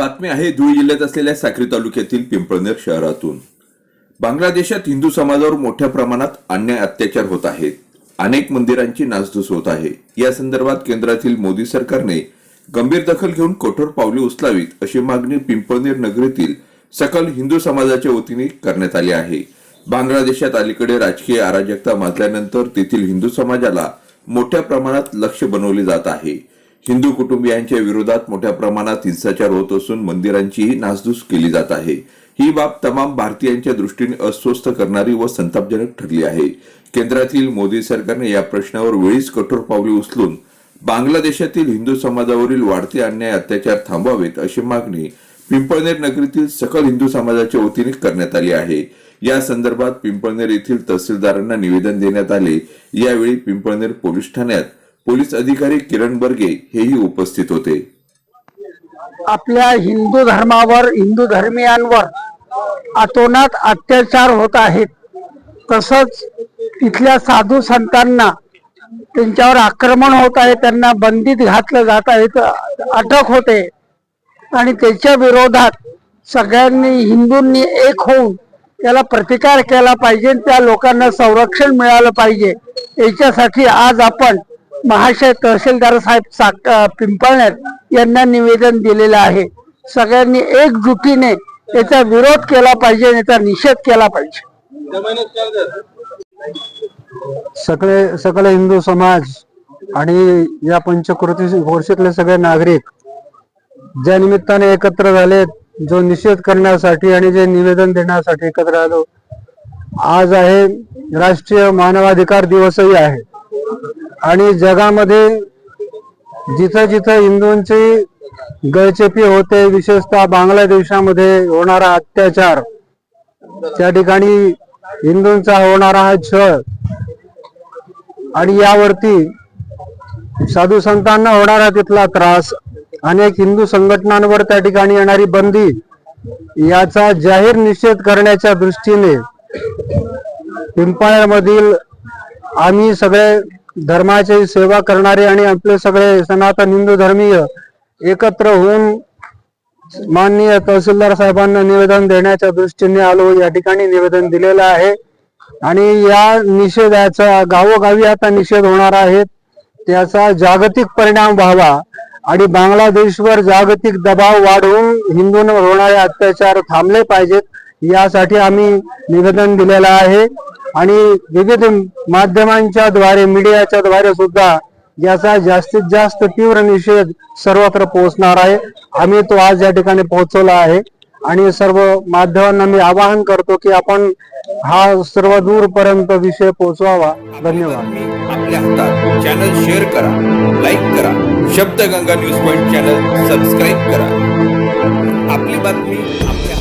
बातमी आहे धुळे जिल्ह्यात असलेल्या साक्री तालुक्यातील पिंपळनेर शहरातून. बांगलादेशात हिंदू समाजावर मोठ्या प्रमाणात अन्याय अत्याचार होत आहेत. अनेक मंदिरांची नासधूस होत आहे. या संदर्भात केंद्रातील मोदी सरकारने गंभीर दखल घेऊन कठोर पावले उचलावीत अशी मागणी पिंपळनेर नगरीतील सकल हिंदू समाजाच्या वतीने करण्यात आली आहे. बांगलादेशात अलीकडे राजकीय अराजकता माजल्यानंतर तेथील हिंदू समाजाला मोठ्या प्रमाणात लक्ष बनवले जात आहे. हिंदू कुटुंबियांच्या विरोधात मोठ्या प्रमाणात हिंसाचार होत असून मंदिरांचीही नासधूस केली जात आहे. ही बाब तमाम भारतीयांच्या दृष्टीने अस्वस्थ करणारी व संतापजनक ठरली आहे. केंद्रातील मोदी सरकारने या प्रश्नावर वेळीच कठोर पावले उचलून बांगलादेशातील हिंदू समाजावरील वाढते अन्याय अत्याचार थांबवावेत अशी मागणी पिंपळनेर नगरीतील सकल हिंदू समाजाच्या वतीने करण्यात आली आहे. या संदर्भात पिंपळनेर येथील तहसीलदारांना निवेदन देण्यात आले. यावेळी पिंपळनेर पोलीस ठाण्यात पोलीस अधिकारी किरण बर्गे हेही उपस्थित होते. आपल्या हिंदू धर्मावर हिंदू धर्मियांवर अतोनात अत्याचार होत आहेत. तसंच तिथल्या साधू संतांना त्यांच्यावर आक्रमण होत आहे त्यांना बंदीत घातलं जात आहे अटक होते. आणि त्याच्या विरोधात सगळ्यांनी हिंदूंनी एक होऊन त्याला प्रतिकार केला पाहिजे त्या लोकांना संरक्षण मिळालं पाहिजे. याच्यासाठी आज आपण महाशय तहसीलदार साहेब साक पिंपळनेर यांना निवेदन दिलेलं आहे. सगळ्यांनी एकजुटीने याचा विरोध केला पाहिजे आणि याचा निषेध केला पाहिजे. सगळे सकल हिंदू समाज आणि या पंचकृती वर्षातले सगळे नागरिक ज्या निमित्ताने एकत्र झाले जो निषेध करण्यासाठी आणि जे निवेदन देण्यासाठी एकत्र आलो. आज आहे राष्ट्रीय मानवाधिकार दिवसही आहे. आणि जगामध्ये जिथं जिथं हिंदूंची गळचेपी होते विशेषतः बांगलादेशामध्ये होणारा अत्याचार त्या ठिकाणी हिंदूंचा होणारा हा छळ आणि यावरती साधू संतांना होणारा तिथला त्रास अनेक हिंदू संघटनांवर त्या ठिकाणी येणारी बंदी याचा जाहीर निषेध करण्याच्या दृष्टीने पिंपळमधील आम्ही सगळे धर्माची सेवा करणारे आणि आपले सगळे सनातन हिंदू धर्मीय एकत्र होऊन माननीय तहसीलदार साहेबांना निवेदन देण्याच्या दृष्टीने आलो. या ठिकाणी निवेदन दिलेलं आहे. आणि या निषेधाचा गावोगावी आता निषेध होणार आहे. त्याचा जागतिक परिणाम व्हावा आणि बांगलादेशवर जागतिक दबाव वाढवून हिंदूंवर होणारे अत्याचार थांबले पाहिजेत. यासाठी आम्ही निवेदन दिलेलं आहे. आणि विविध माध्यमांच्या द्वारे मीडियाच्या द्वारे सुद्धा याचा जास्तीत जास्त तीव्र निषेध सर्वत्र पोहोचणार आहे. आम्ही तो आज या ठिकाणी पोहोचवला आहे. आणि सर्व माध्यमांना मी आवाहन करतो की आपण हा सर्व दूरपर्यंत विषय पोहोचवावा. धन्यवाद. आपल्या हातात चॅनल शेअर करा लाईक करा Shabdganga news point channel subscribe करा. आपली बातमी आपल्या